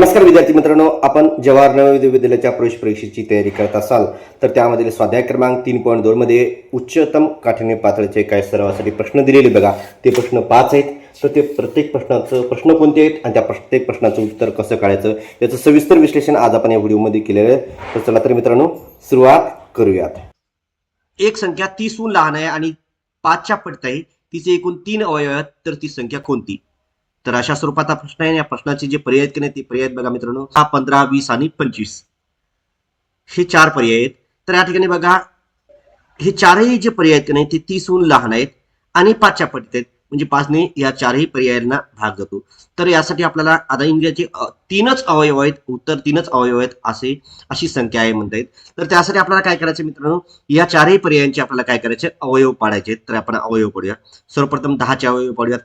नमस्कार विद्यार्थी मित्रांनो आपण जवाहर नवोदय विद्यालयाच्या प्रवेश परीक्षेची तयारी करत असाल तर त्यामधील स्वाध्याय क्रमांक तीन पॉईंट दोनमध्ये उच्चतम काठिण्य पातळीचे काय सरावासाठी प्रश्न दिलेले बघा. ते प्रश्न पाच आहेत. तर ते प्रत्येक प्रश्नाचं प्रश्न कोणते आहेत? आणि त्या प्रत्येक प्रश्नाचं उत्तर कसं काढायचं? याचं सविस्तर विश्लेषण आज आपण या व्हिडिओमध्ये केलेलं आहे. तर चला तर मित्रांनो सुरुवात करूयात. एक संख्या तीसहून लहान आहे आणि पाचच्या पटीत आहे तिचे एकूण तीन अवयव आहेत तर ती संख्या कोणती? तर अशा स्वरूपाचा प्रश्न आहे या प्रश्नाचे जे पर्याय आहेत की नाही ते पर्याय आहेत बघा मित्रांनो. सहा पंधरा वीस आणि पंचवीस. हे चार पर्याय आहेत. तर या ठिकाणी बघा हे चारही जे पर्याय आहेत की नाही ते तीसहून लहान आहेत आणि पाचच्या पटीत आहेत. म्हणजे पाचने या चारही पर्यायांना भाग जातो तर यासाठी आपल्याला आता इंग्रजीचे तीनच अवयव आहेत. उत्तर तीनच अवयव आहेत असे अशी संख्या आहे म्हणता येत तर त्यासाठी आपल्याला काय करायचं मित्रांनो? या चारही पर्यायांचे आपल्याला काय करायचे? अवयव पाडायचे आहेत. तर आपण अवयव पडूया. सर्वप्रथम दहाचे अवयव पाडूयात.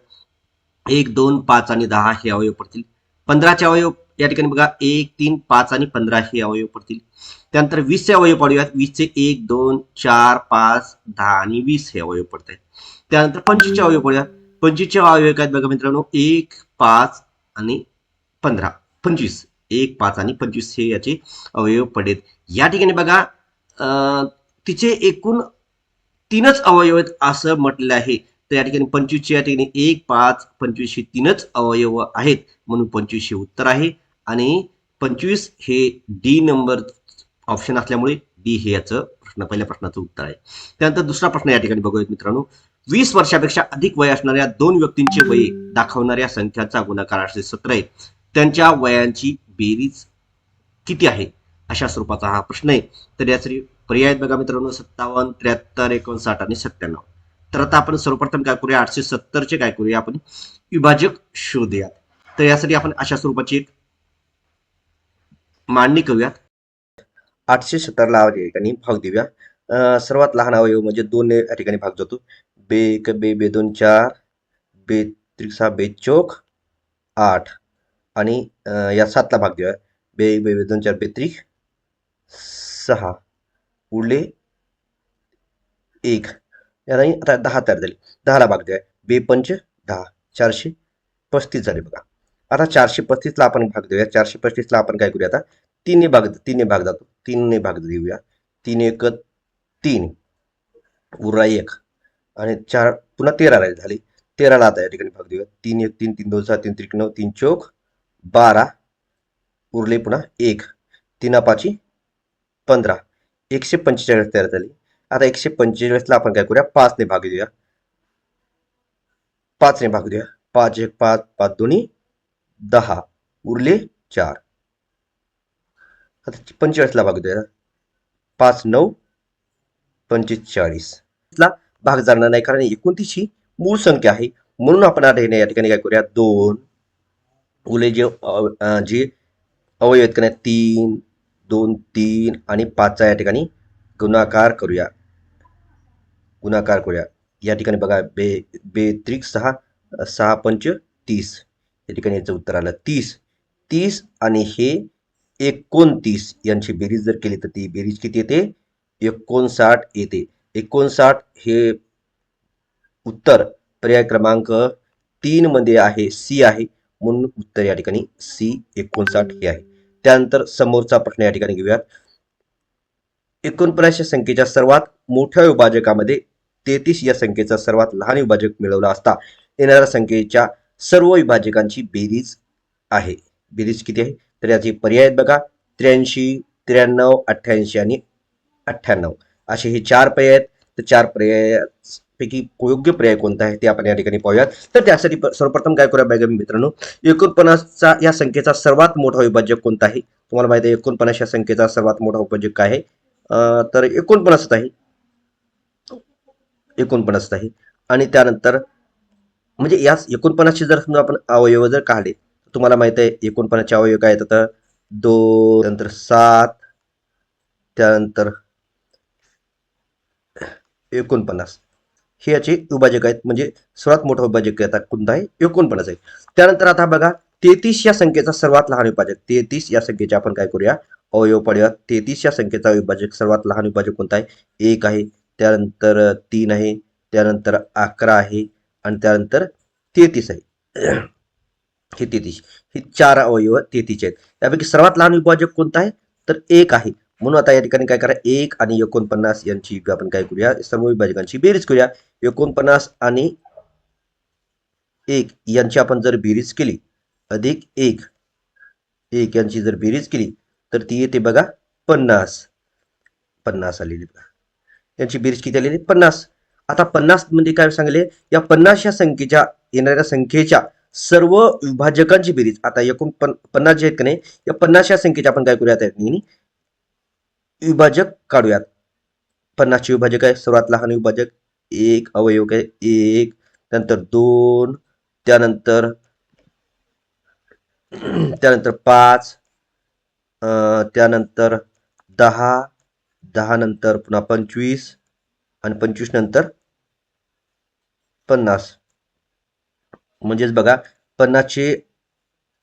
एक दोन पाच आणि दहा हे अवयव पडतील. पंधराचे अवयव या ठिकाणी बघा एक तीन पाच आणि पंधरा हे अवयव पडतील. त्यानंतर वीसचे अवयव पडूयात. वीसचे एक दोन चार पाच दहा आणि वीस हे अवयव पडत आहेत त्यानंतर पंचवीसचे अवयव पडूयात. पंचवीसचे अवयव काय बघा मित्रांनो? एक पाच आणि पंधरा. पंचवीस. एक पाच आणि पंचवीस हे याचे अवयव पडेल या ठिकाणी बघा तिचे एकूण तीनच अवयव आहेत असं म्हटलं आहे. तर या ठिकाणी पंचवीसचे या ठिकाणी एक पाच पंचवीस हे तीनच अवयव आहेत म्हणून पंचवीस हे उत्तर आहे. आणि पंचवीस हे डी नंबर ऑप्शन असल्यामुळे डी हे याचं प्रश्न पहिल्या प्रश्नाचं उत्तर आहे. त्यानंतर दुसरा प्रश्न या ठिकाणी बघूयात मित्रांनो. वीस वर्षापेक्षा अधिक वय असणाऱ्या दोन व्यक्तींचे वय दाखवणाऱ्या संख्याचा गुणाकार आठशे सतरा आहे. त्यांच्या वयांची बेरीज किती आहे? अशा स्वरूपाचा हा प्रश्न आहे. तर यासाठी पर्याय बघा मित्रांनो. सत्तावन्न त्र्याहत्तर एकोणसाठ आणि सत्त्याण्णव. तर आता आपण सर्वप्रथम काय करूया? आठशे सत्तरचे काय करूया आपण? विभाजक शोधूयात तर यासाठी आपण अशा स्वरूपाची एक मांडणी करूयात. आठशे सत्तरला या ठिकाणी भाग देऊया. सर्वात लहान अवयव म्हणजे दोन या ठिकाणी भाग जातो. बे एक बे बे दोन चार बे त्रिसा बे चौक आठ. आणि या सातला भाग देऊया. बे एक बे बे दोन चार बे त्रिक सहा. उरले एक. या नाही आता दहा तयार झाले. दहाला भाग देऊया. बेपंच दहा. चारशे पस्तीस झाले बघा. आता चारशे पस्तीसला आपण भाग देऊया. चारशे पस्तीसला आपण काय करूया आता? तीनने भाग तीनने भाग जातो. तीनने भाग देऊया. तीन एक तीन. उरला एक. आणि चार पुन्हा तेरा राहिले झाली. तेराला आता या ठिकाणी भाग देऊया. तीन एक तीन तीन दोन सहा तीन त्रिक नऊ तीन चौक बारा. उरले पुन्हा एक. तीन पाची पंधरा. एकशे पंचेचाळीस तयार झाली. आता एकशे पंचेचाळीसला आपण काय करूया? पाचने भाग देऊया. पाचने भाग देऊया. पाच एक पाच पाच दोन्ही दहा. उरले चार. आता पंचेचाळीसला भाग देऊया. पाच नऊ पंचेचाळीसला भाग जाणार नाही कारण एकोणतीस ही मूळ संख्या आहे. म्हणून आपण आता हे या ठिकाणी काय करूया? दोन. उले जे जे अवयव आहेत का नाही? तीन दोन तीन आणि पाचचा या ठिकाणी गुणाकार करूया. गुणाकार करूया. या ठिकाणी बघा बे बे त्रिक सहा सहा पंच तीस. या ठिकाणी याचं उत्तर आलं. तीस. तीस आणि हे एकोणतीस. यांची बेरीज जर केली तर ती बेरीज किती येते? एकोणसाठ येते. एकोणसाठ हे उत्तर पर्याय क्रमांक तीनमध्ये आहे सी आहे. म्हणून उत्तर या ठिकाणी सी एकोणसाठ हे आहे. त्यानंतर समोरचा प्रश्न या ठिकाणी घेऊयात. एकोणपन्नासशे संख्येच्या सर्वात मोठ्या विभाजकामध्ये तेहतीस या संख्येचा सर्वात लहान विभाजक मिळवला असता. येणाऱ्या संख्येच्या सर्व विभाजकांची बेरीज आहे. बेरीज किती आहे? तर याचे पर्याय आहेत बघा. त्र्याऐंशी त्र्याण्णव अठ्ठ्याऐंशी आणि अठ्ठ्याण्णव. असे हे चार पर्याय आहेत. तर चार पर्यायापैकी योग्य पर्याय कोणता आहे ते आपण या ठिकाणी पाहूयात. तर त्यासाठी सर्वप्रथम काय करूया बघा मित्रांनो? एकोणपन्नासचा या संख्येचा सर्वात मोठा विभाजक कोणता आहे? तुम्हाला माहिती आहे एकोणपन्नास या संख्येचा सर्वात मोठा विभाजक काय आहे? तर एकोणपन्नासच आहे. एकोणपन्नास आहे. आणि त्यानंतर म्हणजे याच एकोणपन्नासचे जर समजा आपण अवयव जर काढले तर तुम्हाला माहीत आहे एकोणपन्नासचे अवयव काय येतात? दोन त्यानंतर सात त्यानंतर एकोणपन्नास. हे याचे विभाजक आहेत. म्हणजे सर्वात मोठा विभाजक आता कोणता आहे? एकोणपन्नास आहे. त्यानंतर आता बघा तेहतीस या संख्येचा सर्वात लहान विभाजक. तेहतीस या संख्येचे आपण काय करूया? अवयव पाडव्यात तेहतीस या संख्येचा विभाजक सर्वात लहान विभाजक कोणता आहे? एक आहे त्यानंतर तीन आहे त्यानंतर अकरा आहे आणि त्यानंतर तेहतीस आहे. हे तेहतीस. हे चार अवयव तेहतीस आहेत. त्यापैकी सर्वात लहान विभाजक कोणता आहे? तर एक आहे. म्हणून आता या ठिकाणी काय करा एक आणि एकोणपन्नास यांची आपण काय करूया? सर्व विभाजकांची बेरीज करूया. एकोणपन्नास आणि एक यांची आपण जर बेरीज केली अधिक एक एक यांची जर बेरीज केली तर ती येते बघा पन्नास. पन्नास आलेली बघा. यांची बेरीज किती आलेली? पन्नास. आता पन्नास म्हणजे काय सांगले? या पन्नास या संख्येच्या येणाऱ्या संख्येच्या सर्व विभाजकांची बेरीज. आता एकूण पन पन्नास जे आहेत का नाही या पन्नास या संख्येच्या आपण काय करूयात? विभाजक काढूयात. पन्नासचे विभाजक आहे सर्वात लहान विभाजक. एक अवयव आहे एक त्यानंतर दोन त्यानंतर त्यानंतर पाच त्यानंतर दहा दहा नंतर पुन्हा पंचवीस आणि पंचवीस नंतर पन्नास. म्हणजेच बघा पन्नासचे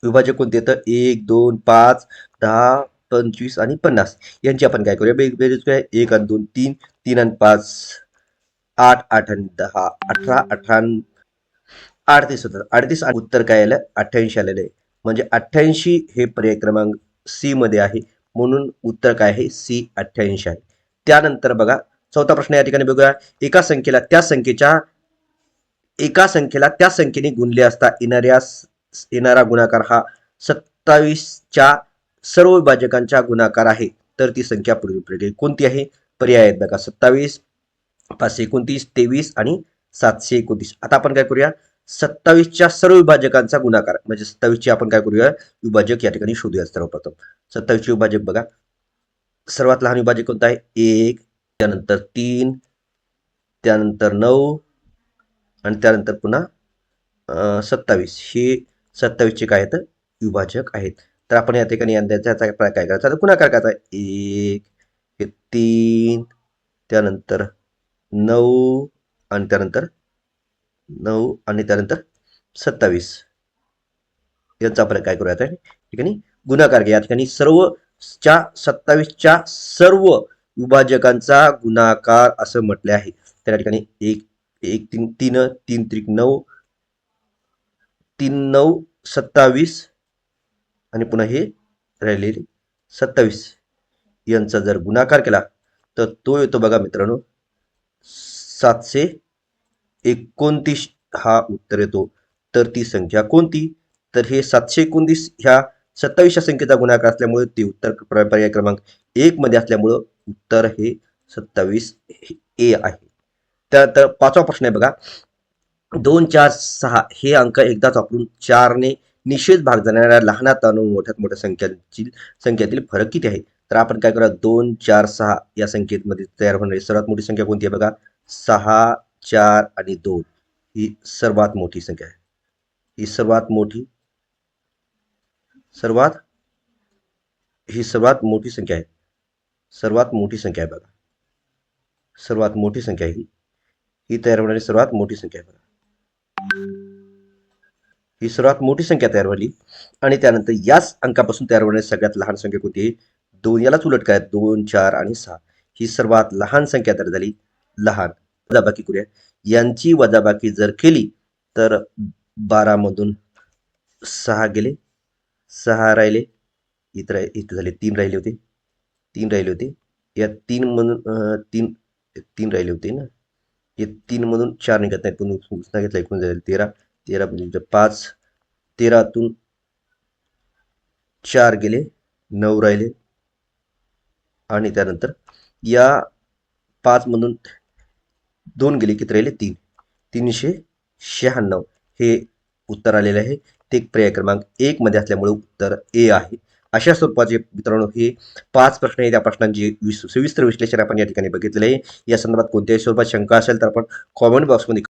विभाजक कोणते तर एक दोन पाच दहा पंचवीस आणि पन्नास. यांची आपण काय करूया? बे- बेरीज एक आणि दोन तीन तीन आणि पाच आठ आठ आणि दहा. अठरा अठरा अडतीस होतात अडतीस आणि उत्तर काय आलं? अठ्ठ्याऐंशी आलेलं आहे. म्हणजे अठ्ठ्याऐंशी हे पर्याय क्रमांक सीमध्ये आहे. म्हणून उत्तर काय आहे? सी अठ्ठ्याऐंशी आहे. त्यानंतर बघा चौथा प्रश्न या ठिकाणी बघूया. एका संख्येला त्या संख्येच्या एका संख्येला त्या संख्येने गुणले असता येणाऱ्या येणारा गुणाकार हा सत्तावीसच्या सर्व विभाजकांच्या गुणाकार आहे. तर ती संख्या पूर्वीपैकी कोणती आहे? पर्याय आहेत बघा. सत्तावीस पाचशे एकोणतीस तेवीस आणि सातशे एकोणतीस. आता आपण काय करूया? सत्तावीसच्या सर्व विभाजकांचा गुणाकार. म्हणजे सत्तावीसचे आपण काय करूया? विभाजक या ठिकाणी शोधूया सर्वप्रथम. सत्तावीसचे विभाजक बघा. सर्वात लहान विभाजक कोणता आहे? एक त्यानंतर तीन त्यानंतर नऊ आणि त्यानंतर पुन्हा सत्तावीस. हे सत्तावीसचे काय आहेत? विभाजक आहेत. तर आपण या ठिकाणी त्याचा काय करायचा? तर गुणाकार करायचा एक हे तीन त्यानंतर नऊ आणि त्यानंतर नऊ आणि त्यानंतर सत्तावीस. यांचा आपण काय करूया त्या ठिकाणी गुणाकार घ्या. या ठिकाणी सर्व च्या सत्तावीसच्या सर्व विभाजकांचा गुणाकार असं म्हटले आहे. त्या ठिकाणी एक एक तीन तीन तीन त्रिक नऊ तीन नऊ सत्तावीस आणि पुन्हा हे राहिलेले सत्तावीस. यांचा जर गुणाकार केला तर तो येतो बघा मित्रांनो सातशे एकोणतीस हा उत्तर येतो. तर ती संख्या कोणती? तर हे सातशे एकोणतीस ह्या सत्तावीसच्या संख्येचा गुणाकार असल्यामुळे ते उत्तर पर्याय क्रमांक एक मध्ये असल्यामुळं उत्तर हे सत्तावीस ए आहे. त्यानंतर पाचवा प्रश्न आहे बघा. दोन चार सहा हे अंक एकदाच वापरून चारने निषेध भाग जाणाऱ्या लहानात अनु मोठ्यात मोठ्या संख्यांची संख्येतील फरक किती आहे? तर आपण काय करूया? दोन चार सहा या संख्येमध्ये तयार होणारी सर्वात मोठी संख्या कोणती आहे बघा? सहा चार आणि दोन ही सर्वात मोठी संख्या आहे. ही सर्वात मोठी सर्वात ही सर्वात मोठी संख्या आहे. सर्वात मोठी संख्या आहे बघा. सर्वात मोठी संख्या आहे ही. ही तयार होणारी सर्वात मोठी संख्या आहे बघा. ही सर्वात मोठी संख्या तयार झाली आणि त्यानंतर याच अंकापासून तयार होणारी सगळ्यात लहान संख्या कोणती दोन. यालाच उलट काय दोन चार आणि सहा. ही सर्वात लहान संख्या तयार झाली. लहान. वजाबाकी करूया. यांची वजाबाकी जर केली तर बारामधून सहा गेले सहा राहिले इथं राहि इथं झाले तीन राहिले होते. तीन राहिले होते. या तीन मधून तीन तीन राहिले होते ना? या तीन मधून चार निघत नाही पण उसना घेतला एकूण झाले तेरा. तेरा म्हणजे पाच. तेरातून चार गेले नऊ राहिले. आणि त्यानंतर या पाच मधून दोन गेले किती राहिले तीन. तीनशे शहाण्णव हे उत्तर आलेले आहे. ते पर्याय क्रमांक एकमध्ये असल्यामुळे उत्तर ए आहे. अशा स्वरूपाचे मित्रांनो हे पाच प्रश्न आहे त्या प्रश्नांची विस- सविस्तर विश्लेषण आपण या ठिकाणी बघितलेलं आहे. या संदर्भात कोणत्याही स्वरूपात शंका असेल तर आपण कॉमेंट बॉक्समध्ये